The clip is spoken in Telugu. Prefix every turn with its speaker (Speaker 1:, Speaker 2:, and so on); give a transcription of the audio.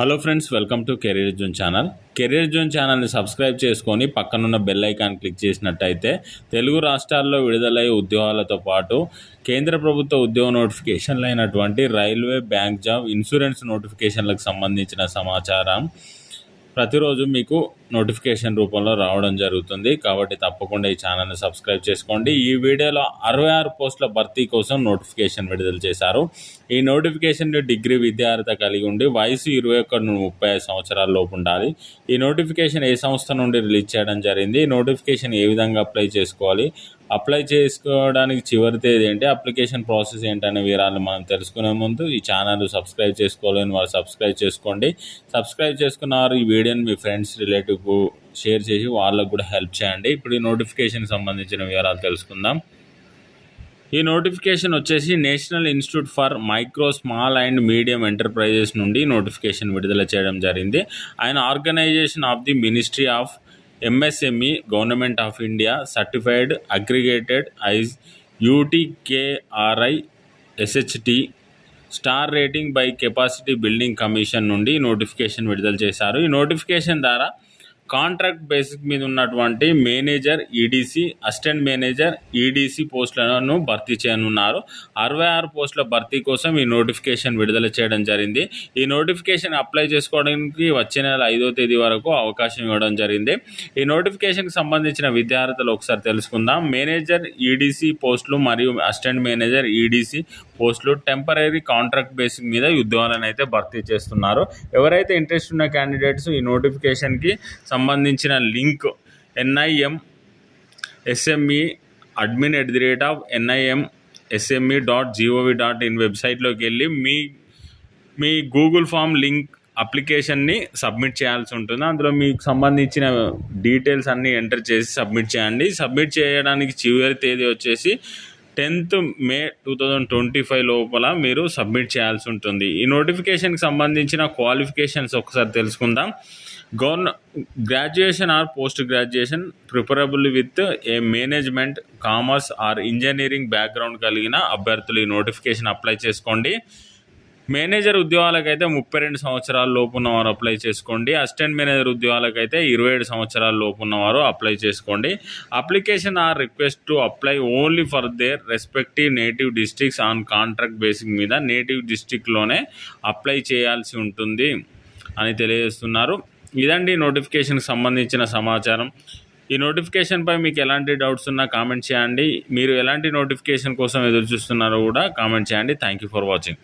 Speaker 1: Hello friends welcome to career zone channel career zone ఛానల్ని సబ్స్క్రైబ్ చేసుకొని పక్కనున్న బెల్ ఐకాన్ క్లిక్ చేసినట్టయితే తెలుగు రాష్ట్రాల్లో విడుదలయ్యే ఉద్యోగాలతో పాటు కేంద్ర ప్రభుత్వ ఉద్యోగ నోటిఫికేషన్లు అయినటువంటి రైల్వే బ్యాంక్ జాబ్ ఇన్సూరెన్స్ నోటిఫికేషన్లకు సంబంధించిన సమాచారం ప్రతిరోజు మీకు నోటిఫికేషన్ రూపంలో రావడం జరుగుతుంది. కాబట్టి తప్పకుండా ఈ ఛానల్ని సబ్స్క్రైబ్ చేసుకోండి. ఈ వీడియోలో అరవై ఆరు పోస్టుల భర్తీ కోసం నోటిఫికేషన్ విడుదల చేశారు. ఈ నోటిఫికేషన్ డిగ్రీ విద్యార్హత కలిగి ఉండి వయసు ఇరవై ఒకటి నుండి ముప్పై ఐదు సంవత్సరాల లోపు ఉండాలి. ఈ నోటిఫికేషన్ ఏ సంస్థ నుండి రిలీజ్ చేయడం జరిగింది? ఈ నోటిఫికేషన్ ఏ విధంగా అప్లై చేసుకోవాలి? అప్లై చేసుకోవడానికి చివరి తేదీ ఏంటి? అప్లికేషన్ ప్రాసెస్ ఏంటనే వివరాలు మనం తెలుసుకునే ముందు ఈ ఛానల్ సబ్స్క్రైబ్ చేసుకోవాలని వారు సబ్స్క్రైబ్ చేసుకోండి. సబ్స్క్రైబ్ చేసుకున్నారు ఈ వీడియోని మీ ఫ్రెండ్స్ రిలేటివ్ గ్రూపు షేర్ చేసి వాళ్ళకు కూడా హెల్ప్ చేయండి. ఇప్పుడు ఈ నోటిఫికేషన్ సంబంధించిన వివరాలు తెలుసుకుందాం. ఈ నోటిఫికేషన్ వచ్చేసి national institute for micro small and medium enterprises నుండి నోటిఫికేషన్ విడుదల చేయడం జరిగింది. ఆయన organisation of the ministry of MSME government of India certified aggregated eyes యూటీకేఆర్ఐ SHT star rating by capacity building commission నుండి నోటిఫికేషన్ విడుదల చేశారు. ఈ నోటిఫికేషన్ ద్వారా కాంట్రాక్ట్ బేసిక్ మీద ఉన్నటువంటి manager EDC assistant manager EDC పోస్టులను భర్తీ చేయనున్నారు. అరవై ఆరు పోస్టుల భర్తీ కోసం ఈ నోటిఫికేషన్ విడుదల చేయడం జరిగింది. ఈ నోటిఫికేషన్ అప్లై చేసుకోవడానికి వచ్చే నెల ఐదో తేదీ వరకు అవకాశం ఇవ్వడం జరిగింది. ఈ నోటిఫికేషన్కి సంబంధించిన విద్యార్థులు ఒకసారి తెలుసుకుందాం. మేనేజర్ ఈడీసీ పోస్టులు మరియు అసిస్టెంట్ మేనేజర్ ఈడీసీ పోస్టులు టెంపరీ కాంట్రాక్ట్ బేసిక్ మీద ఉద్యోగాలను అయితే భర్తీ చేస్తున్నారు. ఎవరైతే ఇంట్రెస్ట్ ఉన్న క్యాండిడేట్స్ ఈ నోటిఫికేషన్కి సంబంధించిన link NIM SME admin at the rate of NIM SME dot GOV dot in వెబ్సైట్లోకి వెళ్ళి మీ మీ గూగుల్ ఫామ్ లింక్ అప్లికేషన్ని సబ్మిట్ చేయాల్సి ఉంటుంది. అందులో మీకు సంబంధించిన డీటెయిల్స్ అన్నీ ఎంటర్ చేసి సబ్మిట్ చేయండి. సబ్మిట్ చేయడానికి చివరి తేదీ వచ్చేసి tenth May two thousand twenty five లోపల మీరు సబ్మిట్ చేయాల్సి ఉంటుంది. ఈ నోటిఫికేషన్కి సంబంధించిన క్వాలిఫికేషన్స్ ఒకసారి తెలుసుకుందాం. గవర్న graduation or post graduation preferable with a management commerce or engineering background కలిగిన అభ్యర్థులు ఈ నోటిఫికేషన్ అప్లై చేసుకోండి. మేనేజర్ ఉద్యోగాలకైతే ముప్పై రెండు సంవత్సరాల లోపు ఉన్నవారు అప్లై చేసుకోండి. అసిస్టెంట్ మేనేజర్ ఉద్యోగాలకైతే ఇరవై ఏడు సంవత్సరాల లోపు ఉన్నవారు అప్లై చేసుకోండి. Application or request to apply only for their respective native districts on contract basic మీద నేటివ్ డిస్ట్రిక్ట్లోనే అప్లై చేయాల్సి ఉంటుంది అని తెలియజేస్తున్నారు. ఇదండి నోటిఫికేషన్కి సంబంధించిన సమాచారం. ఈ నోటిఫికేషన్పై మీకు ఎలాంటి డౌట్స్ ఉన్నా కామెంట్ చేయండి. మీరు ఎలాంటి నోటిఫికేషన్ కోసం ఎదురు చూస్తున్నారో కూడా కామెంట్ చేయండి. Thank you for watching